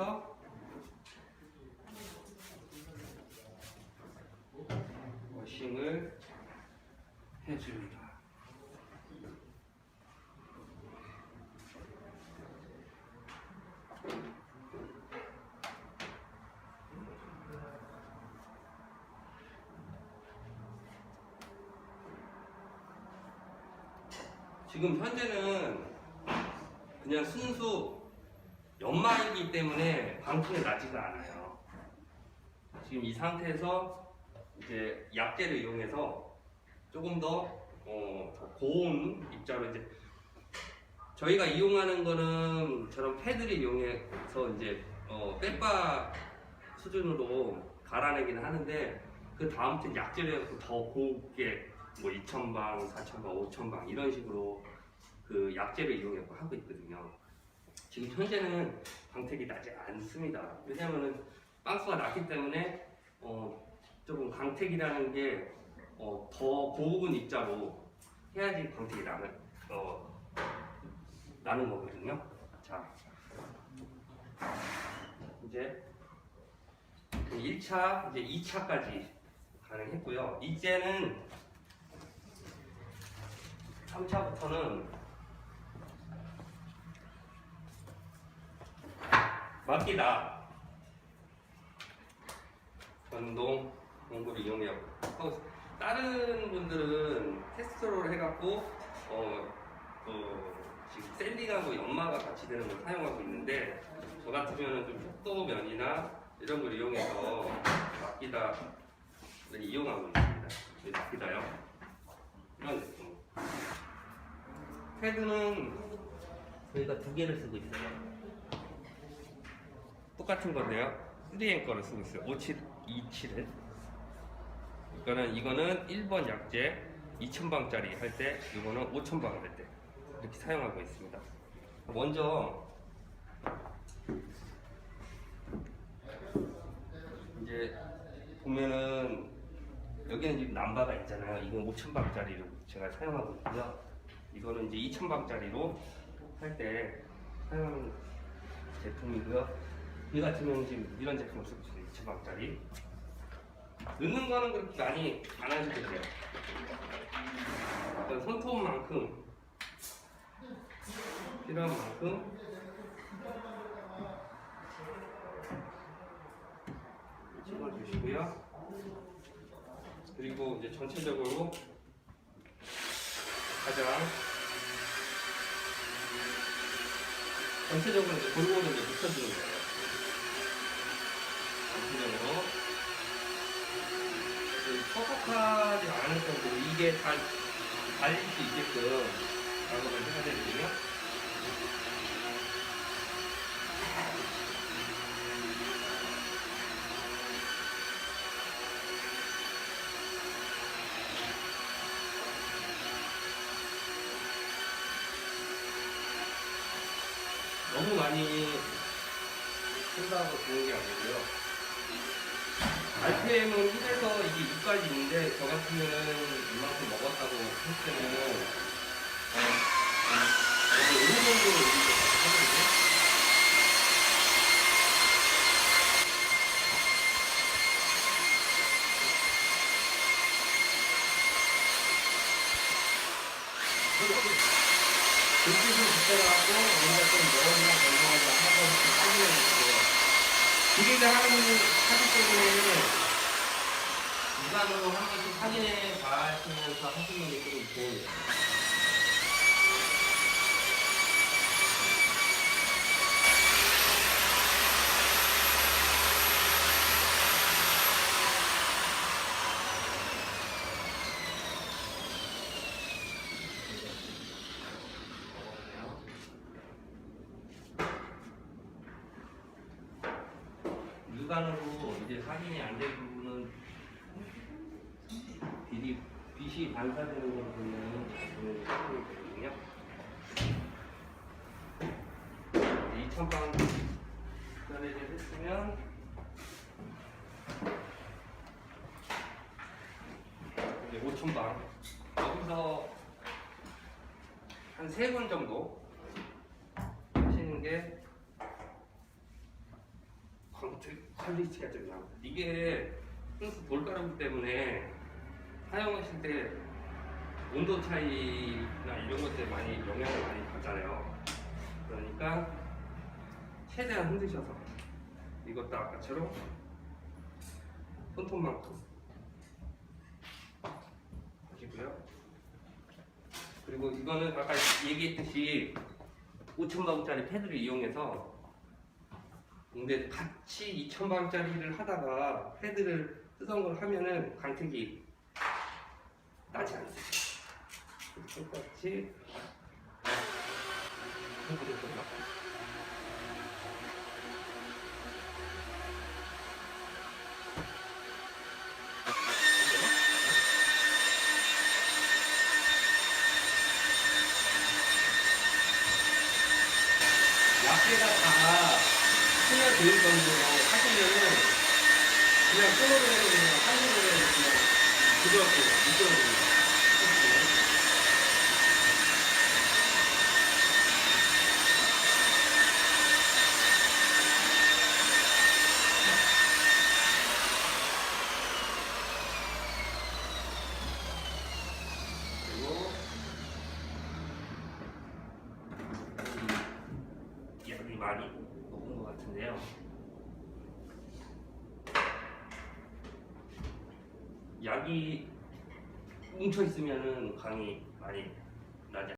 해서 워싱을 해줍니다. 지금 현재는 그냥 순수 연마이기 때문에 방풍이 나지가 않아요. 지금 이 상태에서 이제 약재를 이용해서 조금 더, 어, 더 고운 입자로 이제 저희가 이용하는 거는 저런 패드를 이용해서 이제 어, 빼빠 수준으로 갈아내기는 하는데 그 다음부터 약재를 해서 더 곱게 뭐 2,000방, 4,000방, 5,000방 이런 식으로 그 약재를 이용해서 하고 있거든요. 지금 현재는 광택이 나지 않습니다. 왜냐하면은 빵수가 났기 때문에 어, 조금 광택이라는 게 어, 더 고급은 입자로 해야지 광택이 나는 어, 나는 거거든요. 자, 이제 1차, 이제 2차까지 가능했고요. 이제는 3차부터는 맡기다 전동 공구를 이용해요. 하고 다른 분들은 테스트로를 해갖고 어, 어, 지금 샌딩하고 연마가 같이 되는 걸 사용하고 있는데 저 같으면 좀 속도면이나 이런 걸 이용해서 맡기다를 이용하고 있습니다. 네, 맡기다요. 이런 제품. 패드는 저희가 두 개를 쓰고 있어요. 똑같은 건데요. 3M 거를 쓰고 있어요. 5727을. 이거는 이거는 1번 약재 2000방짜리 할 때, 이거는 5000방 할때 이렇게 사용하고 있습니다. 먼저 이제 보면은 여기는 지금 남바가 있잖아요. 이건 5000방짜리로 제가 사용하고 있고요. 이거는 이제 2000방짜리로 할 때 사용하는 제품이고요. 이 같으면 지금 이런 제품을 쓰고 있어요. 2000방짜리. 넣는 거는 그렇게 많이 안 하셔도 돼요. 어떤 손톱만큼 필요한 만큼 찍어주시고요. 그리고 이제 전체적으로 가장 전체적으로 이제 골고루 이제 묻혀주는 거예요. 그 퍽퍽하지 않을 정도로 이게 잘 달릴 수 있게끔 작업을 되거든요. 너무 많이 쓴다고 좋은 게 아니고요. RPM은 1에서 이게 6까지 있는데 저 같으면은 이만큼 먹었다고 했을 때는 어, 5 정도 이렇게. 그렇게 좀 붙여갖고 뭔가 좀 먹었나 건강하다 하고 확인해 주세요. 기계가 하는 하기 때문에 육안으로 한 번씩 확인해 가시면서 하시는 게 좀 좋은 육안으로 이제 확인이 안 된 부분은 빛이, 빛이 반사되는 걸 보면 그 확인이 되거든요. 2,000방 전에를 했으면 이제 5,000방 여기서 한 세 번 정도 하시는 게 광택 퀄리티가 좀 나. 이게 순수 돌가루 때문에 사용하실 때 온도 차이나 이런 것들 많이 영향을 많이 받잖아요. 그러니까 최대한 흔드셔서 이것도 아까처럼 손톱만큼 하시고요. 그리고 이거는 아까 얘기했듯이 5,000방짜리 패드를 이용해서 근데 같이 2,000방짜리를 하다가 패드를 뜨던 걸 하면은 광택이 나지 않습니다. 똑같이. 약계가 다 스며들 정도로 하시면은 그냥 끊어내는 그냥 한국으로 그냥 부드럽게 미끄러집니다. 그리고 이 약이 많이 녹은 것 같은데요. 약이 뭉쳐 있으면은 강이 많이